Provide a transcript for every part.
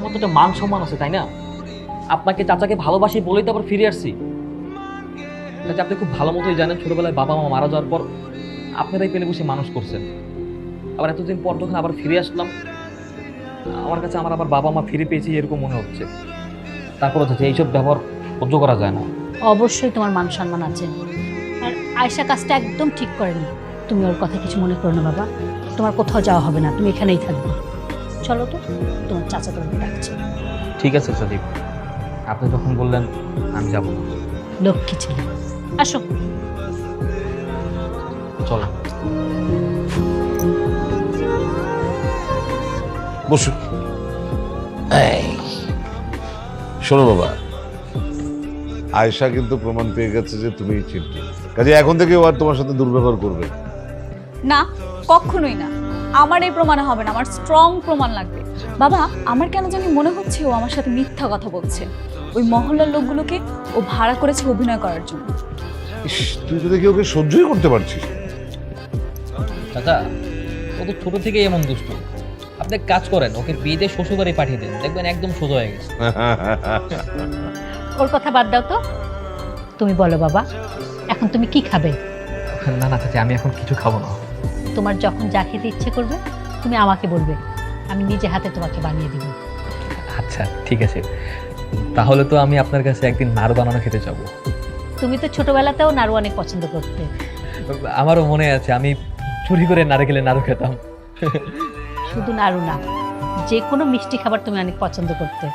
আমার তো একটা মান সম্মান আছে, তাই না? আপনাকে চাচাকে ভালোবাসি বলেই তো আবার ফিরে আসছি। চাচা আপনি খুব ভালো মতোই জানেন, ছোটবেলায় বাবা মা মারা যাওয়ার পর আপনারাই পেলে বসে মানুষ করছেন। আবার এতদিন পর যখন আবার ফিরে আসলাম, আমার কাছে আমার আবার বাবা মা ফিরে পেয়েছি, এরকম মনে হচ্ছে। তারপরে হচ্ছে এইসব ব্যবহার সহ্য করা যায় না। অবশ্যই তোমার মান সম্মান আছে। আর আয়সা কাজটা একদম ঠিক করেনি। তুমি ওর কথা কিছু মনে করো না, বাবা। তোমার কোথাও যাওয়া হবে না, তুমি এখানেই থাকবে। চলো তো তোমার চাচা তোমাকে ডাকছে। ঠিক আছে সদীপ। আপনি যখন বললেন আমি যাব না। লক্ষ্মী ছেলে আসো। চলো। বসুন। এই, শোনো বাবা আয়শা কিন্তু প্রমাণ পেয়ে গেছে যে তুমি চিন্টু কাজে এখন থেকে ও আর তোমার সাথে দুর্ব্যবহার করবে না। না কখনোই না। আমার এই প্রমাণ হবে না আমার স্ট্রং প্রমাণ লাগবে। বাবা আমার কেন জানি মনে হচ্ছে ও আমার সাথে মিথ্যা কথা বলছে। ওই মহল্লার লোকগুলোকে ও ভাড়া করেছে অভিনয় করার জন্য। ইস, তুই তো দেখি ওকে সহ্যই করতে পারছিস। না। চাচা ও তো ছোট থেকেই এমন দুষ্ট। আপনি এক কাজ করেন ওকে বিয়ে দিয়ে শ্বশুরবাড়ি পাঠিয়ে দেন দেখবেন একদম সোজা হয়ে গেছে। ওর কথা বাদ দাও তো। তুমি বলো বাবা এখন তুমি কি খাবে? না না চাচা আমি এখন কিছু খাব না। তোমার যখন যা খেতে ইচ্ছে করবে তুমি আমাকে বলবে। আমি নিজে হাতে তোমাকে বানিয়ে দিব। আচ্ছা ঠিক আছে। তাহলে তো আমি আপনার কাছে একদিন নাড়ু বানানো খেতে যাব। তুমি তো ছোটবেলাতেও নাড়ু অনেক পছন্দ করতে। আমারও মনে আছে আমি চুরি করে নারকেলের নাড়ু খেতাম। শুধু নাড়ু না যে কোনো মিষ্টি খাবার তুমি অনেক পছন্দ করতে।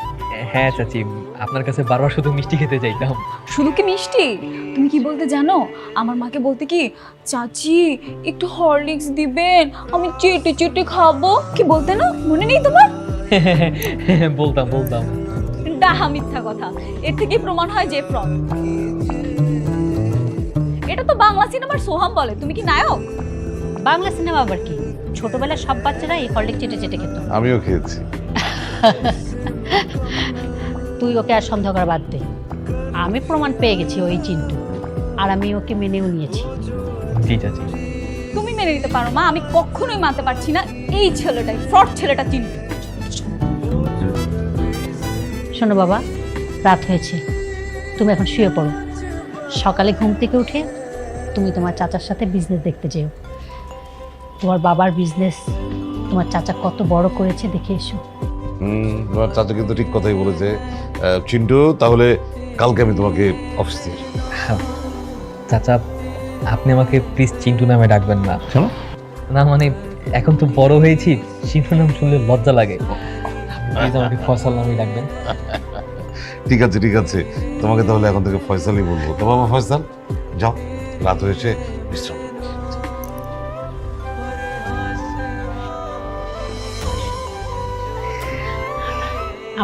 হ্যাঁ চাচি আপনার কাছে বারবার শুধু মিষ্টি খেতে চাইতাম। শুধু কি মিষ্টি? তুমি কি বলতে জানো? আমার মাকে বলতে কি চাচি একটু হরলিক্স দিবেন আমি চেটে চেটে খাব। কি বলতে না? মনে নেই তোমার? বলতাম বলতাম। ডাহা মিথ্যা কথা। এর থেকে প্রমাণ হয় যে ফ্রড। এটা তো বাংলা সিনেমার সোহাম বলে। তুমি কি নায়ক? বাংলা সিনেমা আবার কি? ছোটবেলায় সব বাচ্চারা এই হরলিক চেটে চেটে খেত। আমিও খেয়েছি। তুই ওকে আর সন্দেহ করা বাদ দে। আমি প্রমাণ পেয়ে গেছি ওই চিন্টু আর আমি ওকে মেনেও নিয়েছি। জি চাচি তুমি মেনে নিতে পারো মা। আমি কখনোই মানতে পারছি না এই ছেলেটাই ফ্রড ছেলেটা চিনি শোনো বাবা রাত হয়েছে। তুমি এখন শুয়ে পড়ো। সকালে ঘুম থেকে উঠে তুমি তোমার চাচার সাথে বিজনেস দেখতে যেও। তোমার বাবার বিজনেস তোমার চাচা কত বড় করেছে দেখে এসো। হুম তোমার চাচা কিন্তু ঠিক কথাই বলেছে চিন্টু তাহলে কালকে আমি তোমাকে অফিস দিয়ে আসব। চাচা আপনি আমাকে প্লিজ চিন্টু নামে ডাকবেন না। কেন? না মানে এখন তো বড় হয়েছি চিন্টু নাম শুনলে লজ্জা লাগে। প্লিজ আমাকে ফসল নামে ডাকবেন। ঠিক আছে ঠিক আছে। তোমাকে তাহলে এখন থেকে ফয়সালই বলব। তো বাবা ফয়সাল যাও রাত হয়েছে বিশ্রাম।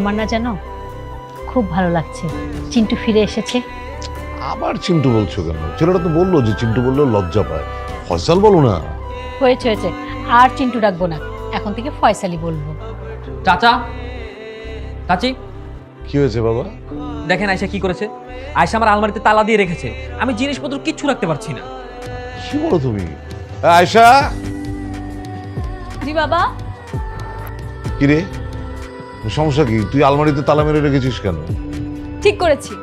আমার না জানো? খুব ভালো লাগছে। চিন্টু ফিরে এসেছে। আবার চিন্টু বলছো কেন? ছেলেটা তো বলল যে চিন্টু বললেও লজ্জা পায়। ফয়সাল বলো না। হয়েছে হয়েছে। আর চিন্টু ডাকবো না। এখন থেকে ফয়সালি বলব। চাচা? চাচি? কি হয়েছে বাবা? দেখেন আয়সা কি করেছে। আয়সা আমার আলমারিতে তালা দিয়ে রেখেছে। আমি জিনিসপত্র কিচ্ছু রাখতে পারছি না। কি বলো তুমি? এ, আয়শা? জি বাবা। কি রে সমস্যা কি? তুই আলমারিতে তালা মেরে রেখেছিস কেন? ঠিক করেছি।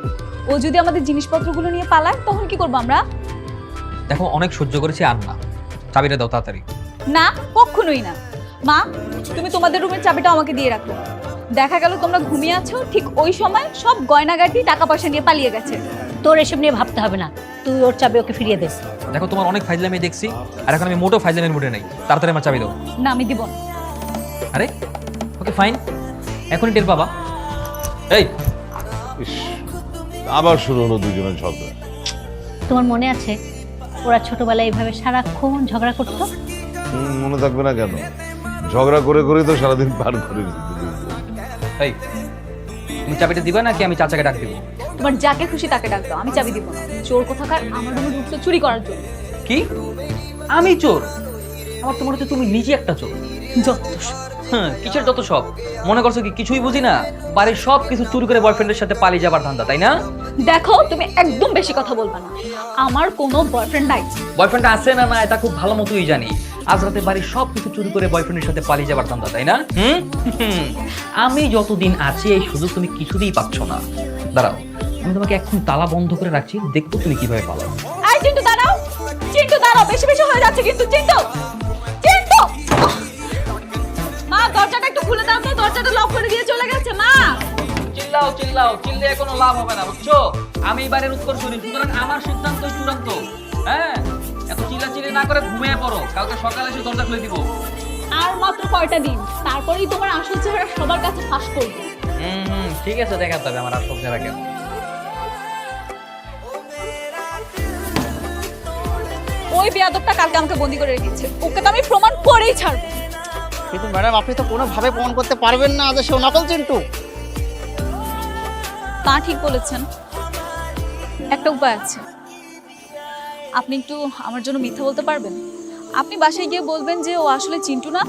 ও যদি আমাদের জিনিসপত্রগুলো নিয়ে পালায় তখন কি করব আমরা? দেখো অনেক সহ্য করেছি আর না। চাবিটা দাও তাড়াতাড়ি। না কখনোই না। মা তুমি তোমাদের রুমের চাবিটা আমাকে দিয়ে রাখো। দেখা গেল তোমরা ঘুমিয়ে আছো ঠিক ওই সময় সব গয়নাগাটি টাকা পয়সা নিয়ে পালিয়ে গেছে। তোর এসব নিয়ে ভাবতে হবে না। তুই ওর চাবি ওকে ফিরিয়ে দে। দেখো তোমার অনেক ফাইজলামি দেখছি আর এখন আমি মোটো ফাইজলামের মুডে নাই। তাড়াতাড়ি আমার চাবি দাও। না আমি দিব আরে ওকে ফাইন। এখনই টের পাবা। এই ইস, আবার শুরু হলো দুজনের ঝগড়া। তোমার মনে আছে ওরা ছোটবেলায় এইভাবে সারাক্ষণ ঝগড়া করতো? হুম, মনে থাকবে না কেন? ঝগড়া করে করে তো সারাদিন পার করে দিত এই তুমি চাবিটা দিবা নাকি আমি চাচাকে ডাক দিব? তোমার যাকে খুশি তাকে ডাকতো আমি চাবি দিব না। চোর কোথাকার আমার রুমে ঢুকলো চুরি করার জন্য। কি? আমি চোর? আমার তো হচ্ছে তুমি নিজে একটা চোর। যত সব। হ্যাঁ কিসের যত সব? মনে করছ কি কিছুই বুঝি না? বাড়ির সব কিছু চুরি করে বয়ফ্রেন্ডের সাথে পালিয়ে যাবার ধান্দা তাই না? দেখো তুমি একদম বেশি কথা বলবে না। আমার কোনো বয়ফ্রেন্ড নাই। বয়ফ্রেন্ড আছে না না এটা খুব ভালো মতোই জানি। আজ রাতে বাড়ির সব কিছু চুরি করে বয়ফ্রেন্ডের সাথে পালিয়ে যাবার ধান্দা তাই না? হুম। আমি যতদিন আছি এই সুযোগ তুমি কিছুতেই পাচ্ছ না। দাঁড়াও আমি তোমাকে এখন তালা বন্ধ করে রাখছি দেখব তুমি কীভাবে পালাও। আই চিন্টু দাঁড়াও। চিন্টু দাঁড়াও বেশি বেশি হয়ে যাচ্ছে কিন্তু মা দরজাটা একটু খুলে দাও তো দরজাটা লক করে দিয়ে চলে গেছে মা। চিল্লাও চিল্লাও চিল্লে কোনো লাভ হবে না বুঝছ? আমি এবারের উত্তর শুনি সুতরাং আমার সিদ্ধান্ত চূড়ান্ত। হ্যাঁ? এত চিল্লা চিল্লি না করে ঘুমিয়ে পড়ো কালকে সকালে এসে দরজা খুলে দিব। আর মাত্র কয়টা দিন? তারপরেই তোমার আসল চেহারা সবার কাছে ফাঁস করবে। হুম হুম ঠিক আছে দেখাতে হবে আমার আসল চেহারা ওই বেয়াদবটা কালকে আমাকে বন্দি করে রেখেছে। ওকে তো আমি প্রমাণ করেই ছাড়বো। কিন্তু ম্যাডাম আপনি তো কোনোভাবে প্রমাণ করতে পারবেন না যে সে নকল চিন্টু। তা ঠিক বলেছেন। একটা উপায় আছে। আপনি একটু আমার জন্য মিথ্যা বলতে পারবেন? আপনি বাসায় গিয়ে বলবেন যে ও আসলে চিন্টু না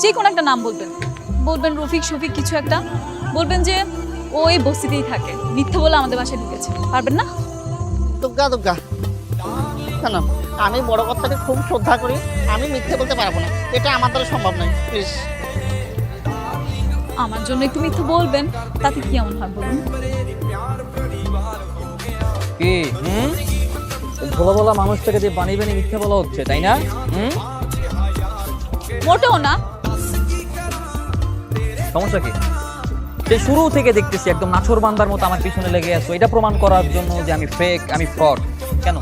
যে কোনো একটা নাম বলবেন। বলবেন রফিক শফিক কিছু একটা। বলবেন যে ও এই বস্তিতেই থাকে। মিথ্যা বলে আমাদের বাসায় ঢুকেছে। পারবেন না? দুর্গা না না। আমি বড় কথাকে খুব শ্রদ্ধা করি আমি মিথ্যে বলতে পারব না। এটা আমার দ্বারা সম্ভব নয় প্লিজ আমার জন্য একটু মিথ্যে বলবেন তাতে কি এমন হয় বলুন? কি? হুম? ভোলা ভোলা মানুষটাকে দিয়ে বানিয়ে বানিয়ে মিথ্যা বলা হচ্ছে তাই না? হুম? মোটেও না। সমস্যা কি? সে শুরু থেকে দেখতেছি একদম নাছর বান্দার মতো আমার পিছনে লেগে আছো এটা প্রমাণ করার জন্য যে আমি ফেক আমি ফ্রড কেন?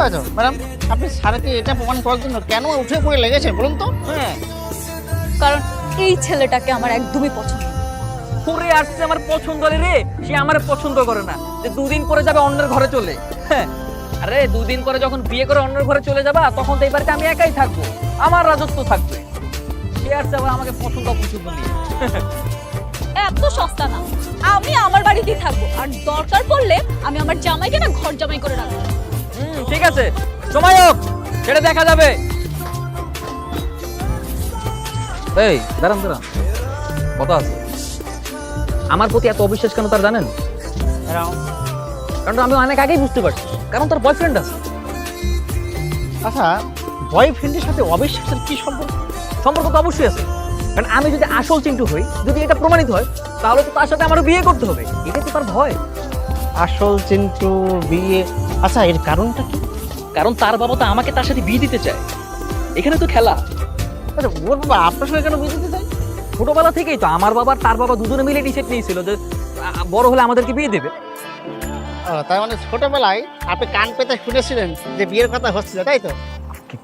তাই তো ম্যাডাম আপনি স্যারকে এটা প্রমাণ করার জন্য কেন উঠে পড়ে লেগেছেন বলুন তো? হ্যাঁ। কারণ এই ছেলেটাকে আমার একদমই পছন্দ। ঘুরে আসছে আমার পছন্দ রে। সে আমার পছন্দ করে না। যে দুদিন পরে যাবে অন্যের ঘরে চলে। হ্যাঁ। আরে দুদিন পরে যখন বিয়ে করে অন্যের ঘরে চলে যাবা তখন তো এই বাড়িতে আমি একাই থাকব। আমার রাজত্ব থাকবে। সে আসছে আবার আমাকে পছন্দ পছন্দ নিয়ে। এত সস্তা না। আমি আমার বাড়িতেই থাকব। আর দরকার পড়লে আমি আমার জামাইকে না ঘর জামাই করে রাখব। ঠিক আছে। সময় হোক সেটা দেখা যাবে। এই দাঁড়ান দাঁড়ান। কথা আছে। আমার প্রতি এত অবিশ্বাস কেন তার জানেন? কারণ আমি অনেক আগেই বুঝতে পারছি। কারণ তার বয়ফ্রেন্ড আছে। আচ্ছা বয়ফ্রেন্ডের সাথে অবিশ্বাসের কি সম্পর্ক? সম্পর্ক তো অবশ্যই আছে। কারণ আমি যদি আসল চিন্টু হই যদি এটা প্রমাণিত হয় তাহলে তো তার সাথে আমারও বিয়ে করতে হবে। এটা তো তার ভয়। আসল চিন্টু বিয়ে। আচ্ছা এর কারণটা কি? কারণ তার বাবা তো আমাকে তার সাথে বিয়ে দিতে চায়। এখানে তো খেলা। আচ্ছা ওর বাবা আপনার সঙ্গে কেন বিয়ে দিতে চাই ছোটবেলা থেকেই তো আমার বাবার তার বাবা দুজনে মিলে ডিসাইড নিয়েছিল যে বড় হলে আমাদেরকে বিয়ে দেবে। তার মানে ছোটবেলায় আপনি কান পেতে শুনেছিলেন যে বিয়ের কথা হচ্ছিল তাই তো?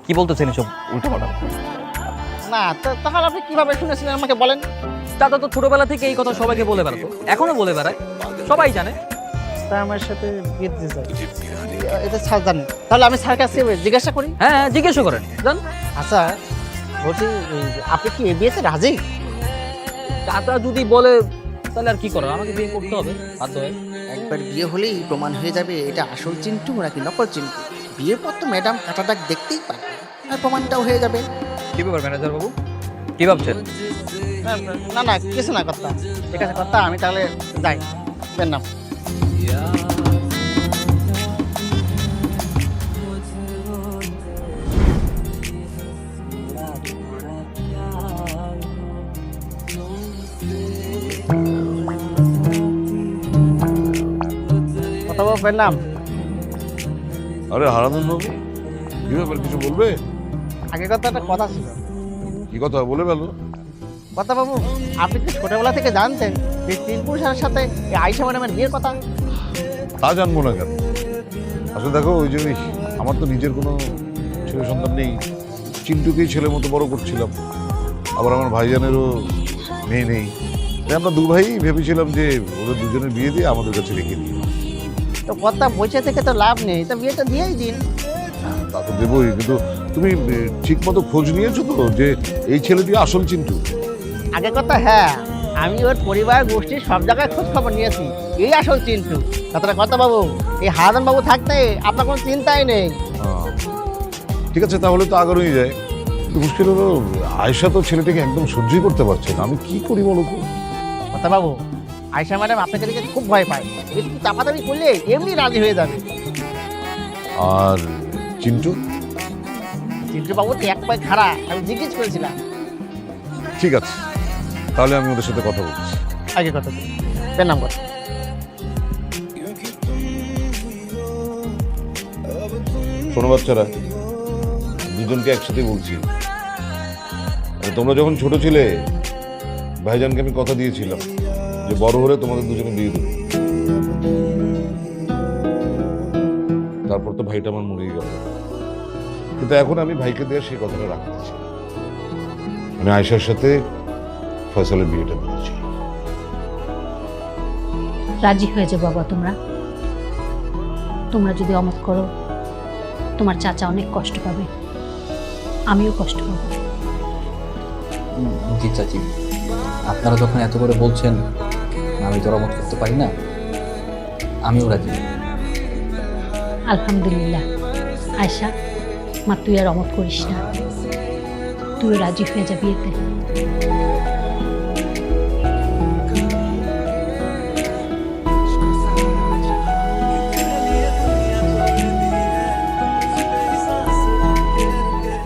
কি- বলতেছেন এসব উল্টো পাল্টা? না তাহলে আপনি কীভাবে শুনেছিলেন আমাকে বলেন? চাচা তো ছোটবেলা থেকে এই কথা সবাইকে বলে বেড়াতো। এখনও বলে বেড়ায়। সবাই জানে। তা আমার সাথে বিয়ে এটা স্যার জানেন। তাহলে আমি স্যার কাছে জিজ্ঞাসা করি। হ্যাঁ হ্যাঁ, জিজ্ঞেসও করেন। জান। আচ্ছা বলছি আপনি কি এই বিয়েতে রাজি? চাচা যদি বলে তাহলে আর কি করার? আমাকে বিয়ে করতে হবে বাধ্য হয়ে। একবার বিয়ে হলেই প্রমাণ হয়ে যাবে এটা আসল চিন্টু নাকি নকল চিন্টু। বিয়ের পর তো ম্যাডাম কাটা দাগ দেখতেই পারবে আর প্রমাণটাও হয়ে যাবে। কি ব্যাপার ম্যানেজার বাবু? কি ভাবছেন? না, না কিছু না কথা। ঠিক আছে কথা আমি তাহলে যাই। বের নাম নাম? আরে হারাধন বাবু কি ব্যাপার কিছু বলবে? আগে কথা একটা কথা ছিল। কি কথা বলে গেল কথা বাবু আপনি কি ছোটবেলা থেকে জানতেন যে তিনপুর স্যারের সাথে এই আইসা ম্যাডামের বিয়ের কথা। তা জানব না কেন? আসলে দেখো ওই জিনিস আমার তো নিজের কোনো ছেলে সন্তান নেই। চিন্টুকেই ছেলে মতো বড় করছিলাম। আবার আমার ভাইজানেরও মেয়ে নেই। আমরা দু ভাই ভেবেছিলাম যে ওদের দুজনের বিয়ে দিয়ে আমাদের কাছে রেখে দিই। তো কথা বসে থেকে তো লাভ নেই তো বিয়েটা দিয়েই দিন। তা তো দেবই কিন্তু তুমি ঠিক মতো খোঁজ নিয়েছো তো যে এই ছেলেটি আসল চিন্টু? আগে কথা হ্যাঁ আমি ওর পরিবার গোষ্ঠীর সব জায়গায় খোঁজ খবর নিয়েছি এই আসল চিন্টু। কথাটা কথা বাবু এই হারাদন বাবু থাকতে আপনার কোনো চিন্তাই নেই। ঠিক আছে তাহলে তো আগানোই যায়। মুশকিল হলো আয়সা তো ছেলেটাকে একদম সহ্যই করতে পারছে না আমি কি করি বলো কথা বাবু আয়সা ম্যাডাম আপনাকে দেখে খুব ভয় পায়। একটু চাপাচাপি করলে এমনি রাজি হয়ে যাবে। আর চিন্টু? চিন্টু বাবু তো এক পায়ে খাড়া আমি জিজ্ঞেস করেছিলাম। ঠিক আছে তাহলে আমি ওদের সাথে কথা বলছি। আগে কথা পেন নাম্বার। শোনো বাচ্চারা দুজনকে একসাথে বলছি। তোমরা যখন ছোট ছিলে ভাইজানকে আমি কথা দিয়েছিলাম যে বড় হলে তোমাদের দুজনে বিয়ে দেবো। তারপর তো ভাইটা আমার মরেই গেল। কিন্তু এখন আমি ভাইকে দেওয়া সেই কথাটা রাখতে চাই। আমি আয়সার সাথে ফয়সালের বিয়েটা দিয়েছি রাজি হয়ে যাও বাবা তোমরা? তোমরা যদি অমত করো তোমার চাচা অনেক কষ্ট পাবে। আমিও কষ্ট পাবো। জি চাচি। আপনারা যখন এত করে বলছেন আমি তো রমত করতে পারি না। আমিও রাজি। আলহামদুলিল্লাহ। আয়সা মা তুই আর অমত করিস না। তুই রাজি হয়ে যাবি বিয়েতে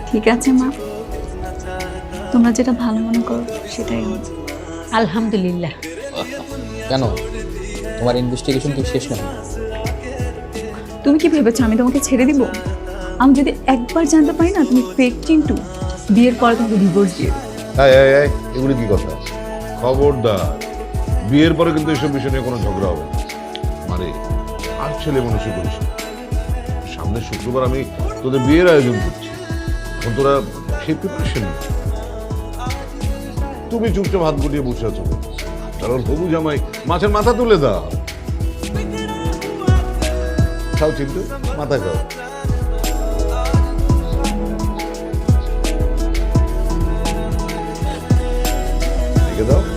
ঠিক আছে মা। তোমরা যেটা ভালো মনে করো সেটাই হবে। আলহামদুলিল্লাহ। কেন? তোমার ইনভেস্টিগেশন কি শেষ নয় তুমি কি ভেবেছো আমি তোমাকে ছেড়ে দিব? আমি যদি একবার জানতে পারি না তুমি ফেক চিন্টু বিয়ের পরে তোমাকে ডিভোর্স দিয়ে। এই, এই, এই, এগুলি কি কথা? খবরদার। বিয়ের পরে কিন্তু এসব বিষয় নিয়ে কোনো ঝগড়া হবে না। মানে আর ছেলে মানুষই করিস সামনে শুক্রবার আমি তোদের বিয়ের আয়োজন করছি। তোরা সেই প্রিপারেশন তুমি চুপচাপ হাত গুটিয়ে বসে আছো কারণ হবু জামাই মাছের মাথা তুলে দাও। খাও চিন্তু মাথা খাও। দাও।